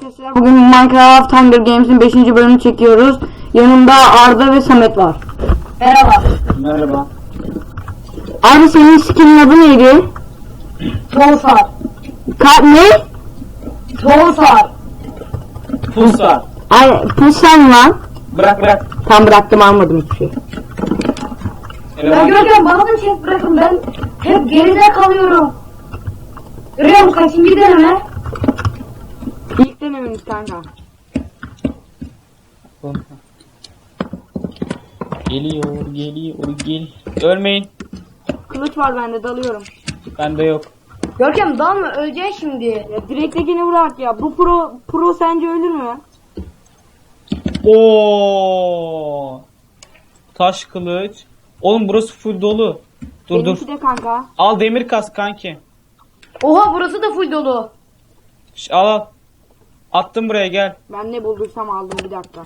Arkadaşlar bugün Minecraft Hunger Games'in 5. bölümünü çekiyoruz. Yanımda Arda ve Samet var. Merhaba. Merhaba. Arda senin skinin adı neydi? Tonsar. Ka ne? Tonsar. Pulsar. Ay Pulsan lan. Bırak bırak. Tam bıraktım almadım hiçbir şey. Ben Eleman. görkem bana da çek bırakın ben hep geride kalıyorum. Görüyor musun kaçıncı deneme? İlk denememiz kanka. Geliyor, geliyor, gel. Ölmeyin. Kılıç var bende dalıyorum. Bende yok. Görkem dalma öleceksin şimdi. Ya direktekini bırak ya. Bu pro pro sence ölür mü? Oo. Taş kılıç. Oğlum burası full dolu. Dur dur. Benimki de kanka. Al demir kas kanki. Oha burası da full dolu. Şş, al al. Attım buraya gel. Ben ne bulduysam aldım bir dakika.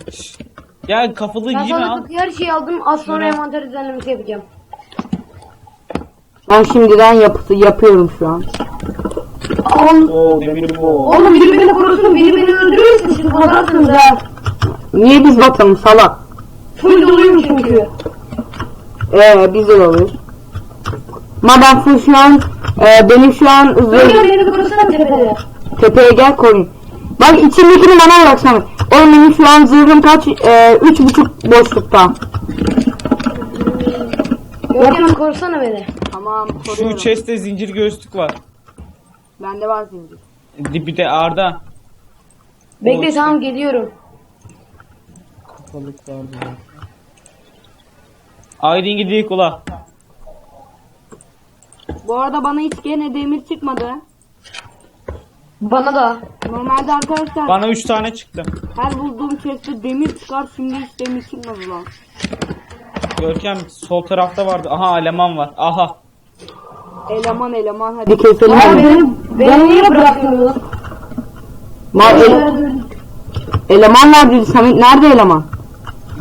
Gel kafalı Ben yeme sana al. her şeyi aldım az sonra envanter düzenlemesi yapacağım. Ben şimdiden yapı yapıyorum şu an. Oğlum, Oo demir bu. oğlum biri beni korusun biri beni öldürürse siz batarsınız ha. Niye biz batalım salak? Full doluyum çünkü. Ee biz de oluyoruz. Ma ben full şu an e, benim şu an zırh beni bir korusana tepede. tepeye gel koruyun. Bak içindekini bana bırak Samet. Oğlum benim şu an zırhım kaç? E, üç buçuk boşlukta. Görkem korusana beni. Tamam Şu chest'te zincir göğüslük var. Bende var zincir. Dibi de Arda. Bekle Olsun. tamam geliyorum. Kafalık vardı. ya. Aydın gidiyor kula. Bu arada bana hiç gene demir çıkmadı. Bana da. Normalde arkadaşlar Bana 3 tane çıktı. her bulduğum chest'te demir çıkar şimdi hiç demir çıkmadı lan. Görkem sol tarafta vardı. Aha eleman var. Aha. Eleman eleman hadi keselim. Hadi. beni, beni niye bırakmıyorsun? Ma ele- eleman var dedi Samet nerede eleman?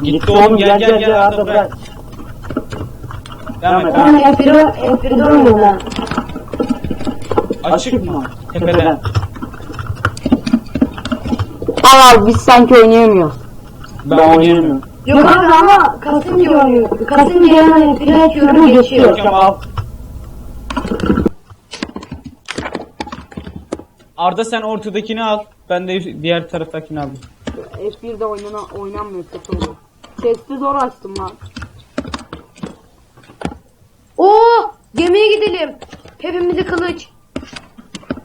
Gitti oğlum gel gel gel Arda bırak. Devam et. F1'de F1'de oynuyorum ben. Açık mı? Tepeden. Al biz sanki oynayamıyoruz. Ben oynayamıyorum. Yok abi ama kasınca oynuyorum. Kasınca hemen F1'e açıyorum geçiyor. Görkem al. Arda sen ortadakini al. Ben de diğer taraftakini aldım. F1'de oynana oynanmıyor kötü oluyor. Chest'i zor açtım lan. Oo gemiye gidelim. Hepimize kılıç.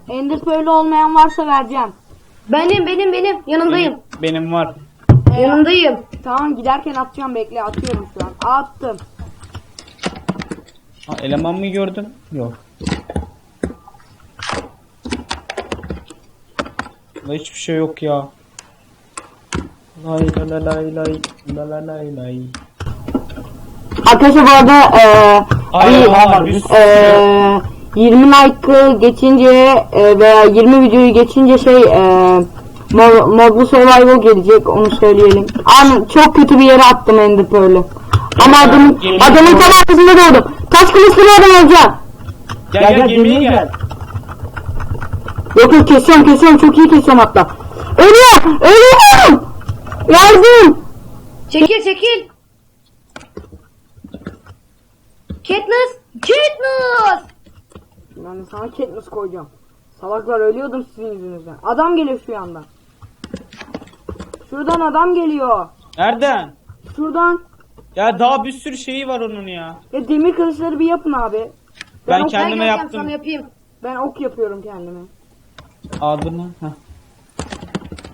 Ender Pearl olmayan varsa vereceğim. Benim benim benim yanındayım. Benim var. Yanındayım. Tamam giderken atacağım bekle atıyorum şu an. Attım. Ha, eleman mı gördün? Yok. Burada hiçbir şey yok ya. Lay la la lay lay la la lay lay. Arkadaşlar bu arada eee Ay, bir- eleman var, bir sürü. eee, 20 like geçince e, veya 20 videoyu geçince şey Mod, modlu survival gelecek onu söyleyelim. An çok kötü bir yere attım Ender Pearl'ü. Ama adamın, Geliyor. adamın tam arkasında doğdum. Taş kılıçlı bir adam olacağım. Gel gel, gemiye gel. Yok yok kesiyorum kesiyorum çok iyi kesiyorum hatta. Ölüyorum ölüyorum. Yardım. Çekil çekil. Katniss. Katniss. Ben de sana Katniss koyacağım. Salaklar ölüyordum sizin yüzünüzden. Adam geliyor şu yandan. Şuradan adam geliyor. Nereden? Şuradan. Ya daha bir sürü şeyi var onun ya. Ya demir kılıçları bir yapın abi. Ben ok- kendime yaptım. Sana yapayım. Ben ok yapıyorum kendime. Adını. Heh.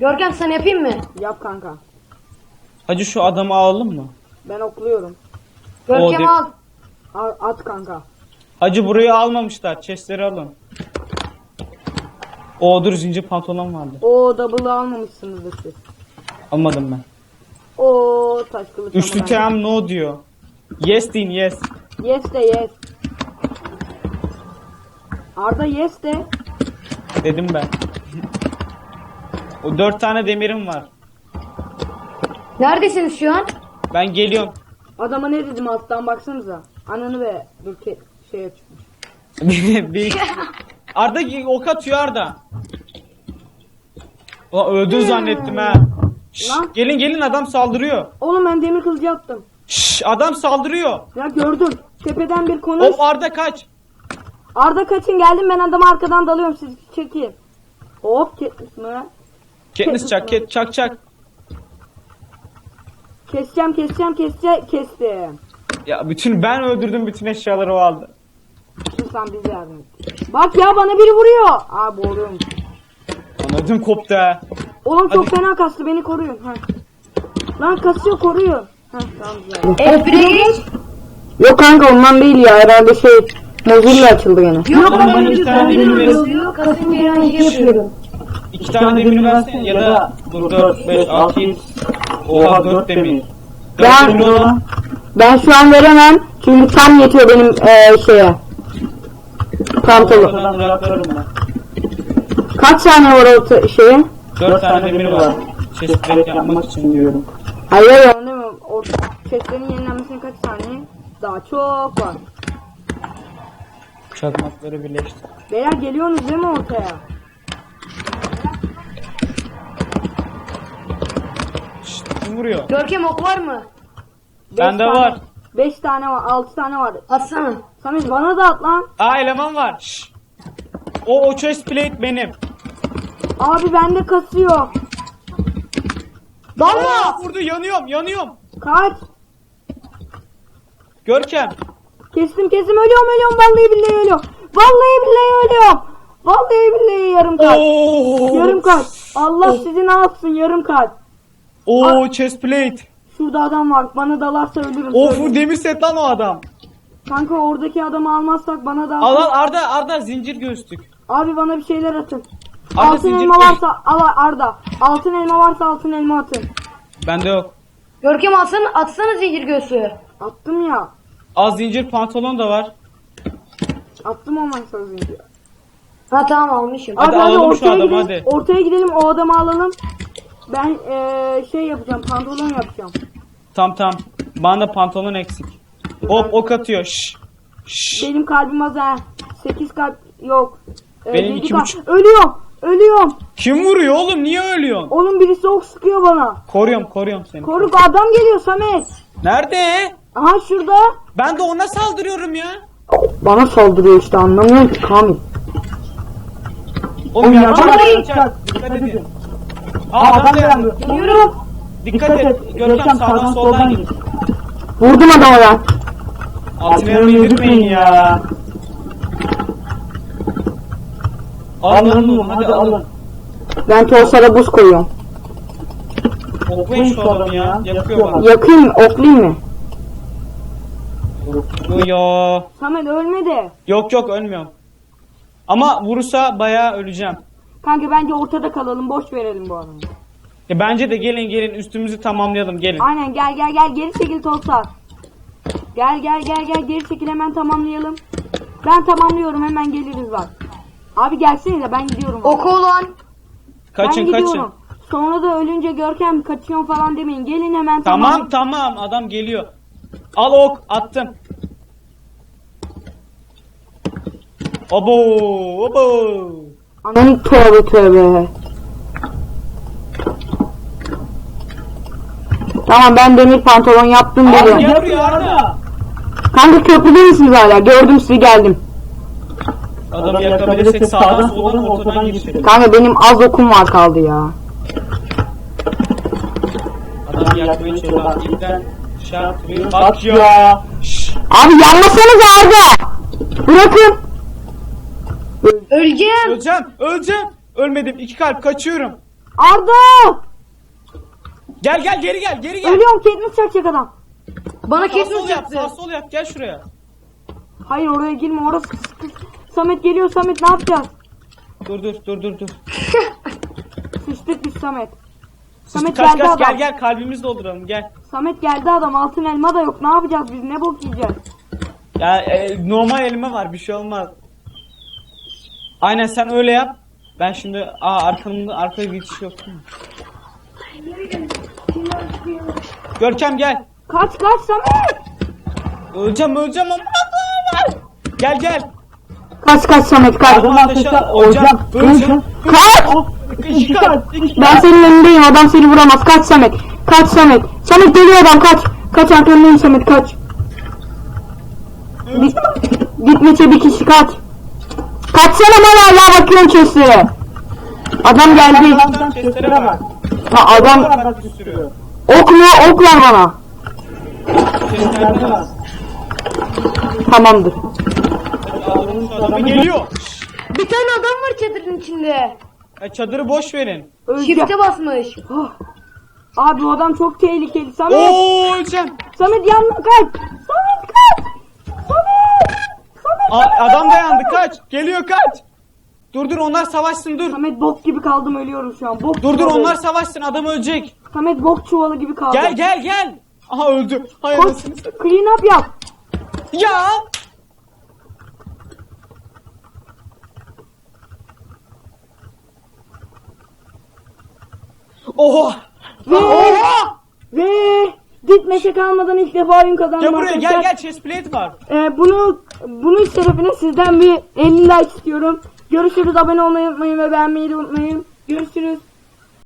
Görkem sana yapayım mı? Yap kanka. Hacı şu adamı alalım mı? Ben okluyorum. Görkem de- al. Al, at kanka. Hacı burayı almamışlar. Chestleri alın. O dur zincir pantolon vardı. O double'ı almamışsınızdır siz. Almadım ben. O taş kılıç. Üçlü kelam no diyor. Yes deyin yes. Yes de yes. Arda yes de. Dedim ben. o dört tane demirim var. Neredesiniz şu an? Ben geliyorum. Adama ne dedim alttan baksanıza. Ananı ve dur şey açmış. bir, Arda ok atıyor Arda. Ulan öldün zannettim ha. Şşş, Lan. gelin gelin adam saldırıyor. Oğlum ben demir kılıcı yaptım. Şşş, adam saldırıyor. Ya gördüm. Tepeden bir konuş. Hop Arda kaç. Arda kaçın geldim ben adamı arkadan dalıyorum siz çekin. Hop kes mi? Katniss çak ket çak çak. Keseceğim keseceğim keseceğim kestim. Ya bütün ben öldürdüm bütün eşyaları o aldı. Sen bize yardım et. Bak ya bana biri vuruyor. Aa boğuluyorum. Anladım koptu ha. Oğlum çok Hadi. fena kastı beni koruyun. Ha. Lan kasıyor tamam güzel. F1'e geç. Yok kanka ondan değil ya herhalde şey Mozilla açıldı gene. Yok Oğlum bana ben bir tane demir verin. oluyor. Kasım bir şey yapıyorum. İki tane demir versene ya da dur 4, 5, 6, 7. Oha 4 demir. Ben-. Ben şu an veremem çünkü tam yetiyor benim eee şeye. Ortadan ben. Kaç tane var o şeye? 4 tane demir var. Chestplate yapmak için diyorum. Hayır hayır değil mi? O chestlerin yenilenmesine kaç tane? Daha çok var. Çakmakları birleştir. Beyler geliyorsunuz değil mi ortaya? Şşt, kim vuruyor? Görkem ok var mı? Bende var. 5 tane var, 6 tane var. Atsana. Samet bana da at lan. Aa eleman var. Şşt. O o chestplate benim. Abi bende kasıyor. Aa, vurdu yanıyorum yanıyorum. Kaç. Görkem. Kestim kestim ölüyorum ölüyorum vallahi billahi ölüyorum. Vallahi billahi ölüyorum. Vallahi billahi yarım kalp. Oo. Yarım kalp. Allah sizi ne yapsın yarım kalp. Oo chestplate. Şurada adam var bana dalarsa ölürüm. Of bu demir set lan o adam. Kanka oradaki adamı almazsak bana da Al al Arda Arda zincir göğüslük. Abi bana bir şeyler atın. Arda altın zincir elma koy. varsa al Arda. Altın elma varsa altın elma atın. Bende yok. Görkem atsana, atsana zincir göğsü. Attım ya. Az zincir pantolon da var. Attım maçta zincir. Ha tamam almışım. Hadi alalım şu ortaya adamı, gidelim. hadi. Ortaya gidelim o adamı alalım. Ben eee, şey yapacağım pantolon yapacağım. Tam tam. Bana pantolon eksik. Hop ok atıyor. Şşş. Şşş. Benim kalbim az ha. 8 kalp yok. Ee, Benim yedi iki kalp- buçuk. Ölüyorum. Ölüyorum. Kim vuruyor oğlum? Niye ölüyorsun? Oğlum birisi ok sıkıyor bana. Koruyorum koruyorum seni. Koruk adam geliyor Samet. Nerede? Aha şurada. Ben de ona saldırıyorum ya. Bana saldırıyor işte anlamıyorum ki Kamil. Oğlum ya. bana da Dikkat edin. Aa adam da yandı. Geliyorum. Dikkat et. Görkem sağdan soldan git. Vurdum adama ben. Altın elma yedirtmeyin ya. Alın hadi alın. Ben torsada buz koyuyorum. Oklayın şu adamı ya. Yakıyor bana. Yakayım mı? Oklayayım mı? Bu ya. Samet ölmedi. Yok yok ölmüyorum. Ama vurursa bayağı öleceğim. Kanka bence ortada kalalım. Boş verelim bu adamı. Ya bence de gelin gelin üstümüzü tamamlayalım gelin. Aynen gel gel gel geri çekil Tolsa. Gel gel gel gel geri çekil hemen tamamlayalım. Ben tamamlıyorum hemen geliriz bak. Abi gelsene ben gidiyorum. Oku olan. Kaçın ben kaçın. gidiyorum. Sonra da ölünce Görkem kaçıyorum falan demeyin. Gelin hemen Tamam tamam adam geliyor. Al ok attım. Obo obo. Ananı tövbe tövbe. Tamam ben demir pantolon yaptım Arda geliyorum. gel buraya Arda. Kanka köprüde misiniz hala? Gördüm sizi geldim. Adamı yakabilirsek sağdan soldan ortadan geçelim. Kanka benim az okum var kaldı ya. Adamı yakmaya çalışıyor. Bak ipten şartıyor. Bak ya. Şşş. Abi yanmasanız Arda. Bırakın. Öleceğim. Öleceğim öleceğim. Ölmedim iki kalp kaçıyorum. Arda. Gel gel geri gel geri gel. Ölüyorum kendini çakacak adam. Bana Sağ sol kesmiş yap yaptı. sağ sol yap gel şuraya. Hayır oraya girme orası sıkı. Samet geliyor Samet ne yapacağız? Dur dur dur dur dur. Sıçtık biz Samet. Samet kaç geldi kaç adam. gel gel kalbimizi dolduralım gel. Samet geldi adam altın elma da yok ne yapacağız biz ne bok yiyeceğiz? Ya e, normal elime var bir şey olmaz. Aynen sen öyle yap. Ben şimdi aa arkamda arkaya geçiş yok? Görkem gel. Kaç kaç Samet. Öleceğim öleceğim ama. Gel gel. Kaç kaç Samet kaç. Adam ateşe. Öleceğim. Kaç. İki Ben senin önündeyim adam seni vuramaz. Kaç Samet. Kaç Samet. Samet geliyor adam kaç. Kaç arkandayım Samet kaç. Git, gitmece bir kişi kaç. Kaçsana ben hala bakıyorum chestlere. Adam geldi. Adamdan chestlere bak. Ha, adam Bak bir sürü. ok mu ok ver bana. Tamamdır. Adamı geliyor. Bir tane adam var çadırın içinde. E, çadırı boş verin. Shift'e basmış. Oh. Abi o adam çok tehlikeli. Samet. Oo. Samet yanına kaç. Samet. A- adam dayandı kaç. Geliyor kaç. Dur dur onlar savaşsın dur. Samet bok gibi kaldım ölüyorum şu an. Bok Dur dur çuvalı. onlar savaşsın adam ölecek. Samet bok çuvalı gibi kaldı. Gel gel gel. Aha öldü. Hay Koş. anasını. Clean up yap. Ya. Oha. Ve Oha. ve gitmeşe kalmadan ilk defa oyun kazandım. Gel buraya gel arkadaşlar. gel chestplate var. Ee, bunu bunun şerefine sizden bir 50 like istiyorum. Görüşürüz. Abone olmayı unutmayın ve beğenmeyi de unutmayın. Görüşürüz.